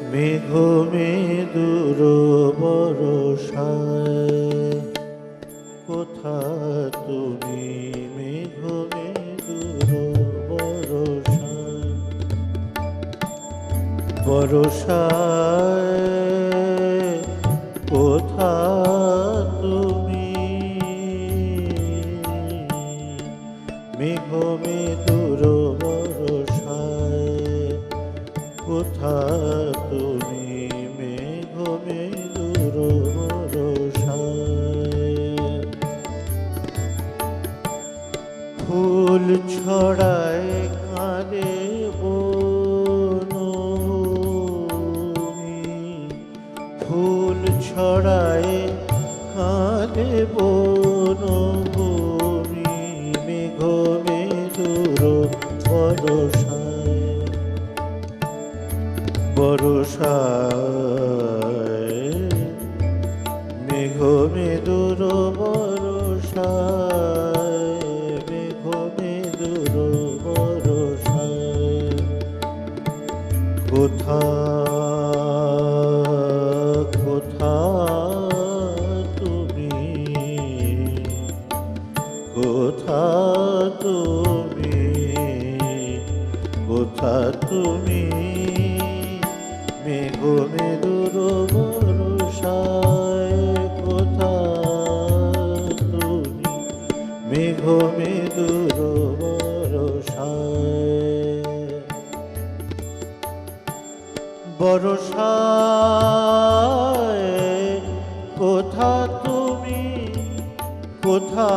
মেঘ মেদুর বরসায় কোথা তুমি? মেঘ মেদুর বরসায় বরসায় কোথা তুমি? মেঘ মেদুর বরসায় কোথা তুমি মেঘ বরসায় ফুল ছড়ায় কাঁদে বনভূমি। ফুল ছড়ায় কাঁদে বনভূমি। মেঘ মেদুর বরসায় বরসায়। মেঘ মেদুর মেঘ মেদুর বরসায়। কোথা কোথা তুমি? কোথা তুমি? কোথা তুমি? মেঘ মেদুর বরসায় কোথা তুমি? কোথা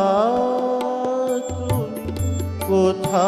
তুমি? কোথা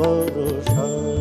ভরসা